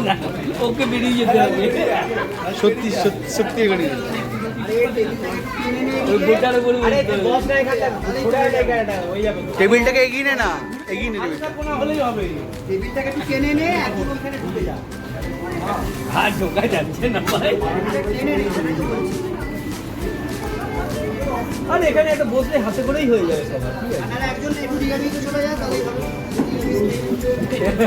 না ওকে বেরিয়ে যেতে হবে সত্যি সত্যি। টেবিলটাকে এগিয়ে নে না এগিয়ে নে টেবিলটা আর ঢোকা যাচ্ছে না ভাই। আর এখানে একটা বসলে হাতে করেই হয়ে যাবে সবার ঠিক আছে?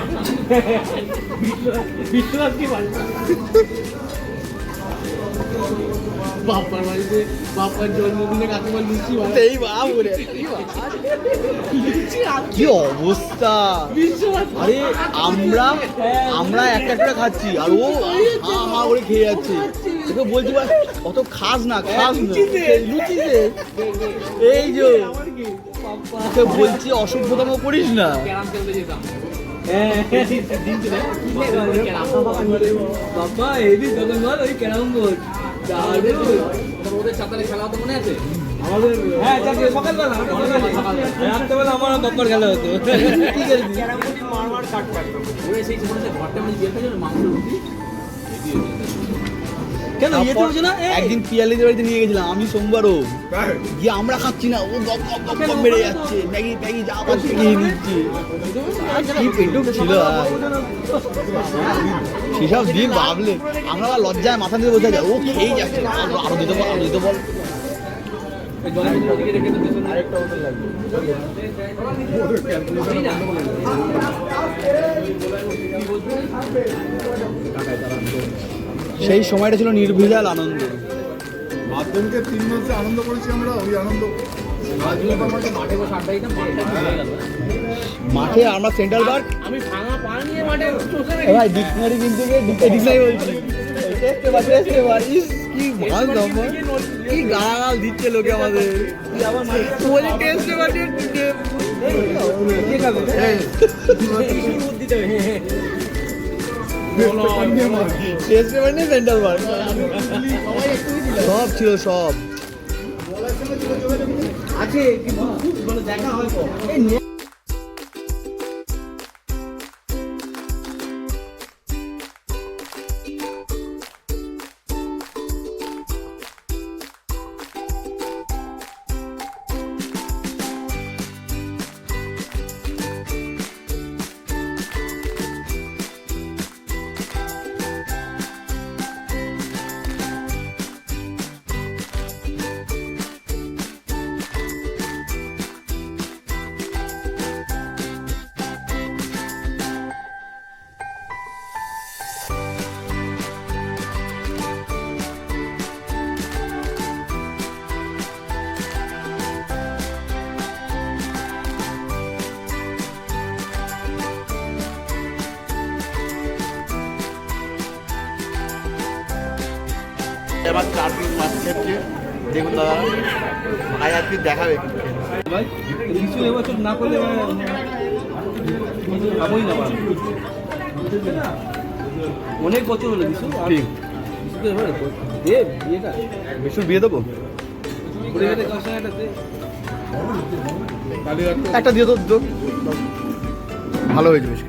বিশ্বনাথ কি মানে বাপার বাড়িতে বাপার জন্মদিনে কাকুমার লুচি। এই বাবুরে কি অবস্থা? আরে আমরা আমরা একটা একটা খাচ্ছি আর ও হা হা করে খেয়ে যাচ্ছে। তোকে বলছি বা, অত খাস না খাস না। লুচিতে। এই যে তোকে বলছি অসভ্যতম করিস না। বাবা এদি তখন বল ওই ক্যারাম বোর্ড চাতালে খেলা হতো মনে আছে? হ্যাঁ সকালবেলা রাত্রেবেলা আমার বাপ্পার খেলা হতো। কি করবি ওরে সেই সময় যে ঘরটা মধ্যে দিয়ে মাংস রুটি? কেন ইয়ে তো না? একদিন পিয়ালিদের বাড়িতে নিয়ে গেছিলাম আমি সোমবারও। গিয়ে আমরা খাচ্ছি না ও গপ গপ গপ গপ বেড়ে যাচ্ছে ম্যাগি ম্যাগি যা পাচ্ছে খেয়ে নিচ্ছে কি পেটুক ছিল সেসব দিন ভাবলে আমরা লজ্জায় মাথা দিয়ে বসে যায় ও খেয়েই যাচ্ছে আরও দিতে বল আরও দিতে বল। আরেকটা বোতল লাগবে। সেই সময়টা ছিল নির্ভেজাল আনন্দ মাধ্যমিকে তিন মাসে আনন্দ করেছি আমরা ওই আনন্দ মাঠে হয়ে আমরা সেন্ট্রাল পার্ক আমি ভাঙা পা নিয়ে মাঠে ভাই ডিকশনারি কিনতে গিয়ে ডিকশনারি বলছি বা টেস্টে বা কি মাল দাম কি গালাগাল দিচ্ছে লোকে আমাদের বলি টেস্টে টেস্টে মানে সেন্ট্রাল পার্ক সব ছিল সব। আছে কিন্তু খুব মানে দেখা হয় এবার চার পিস মাছ খেচ্ছে দেখুন দাদা ভাই আজকে দেখাবে। ভাই কিছু এবছর না করলে খাবোই না। অনেক বছর হলো কিছু ঠিক। দে বিয়েটা। বিশুর বিয়ে দেবো? একটা দিয়ে তো তো। ভালো হয়েছে বেশ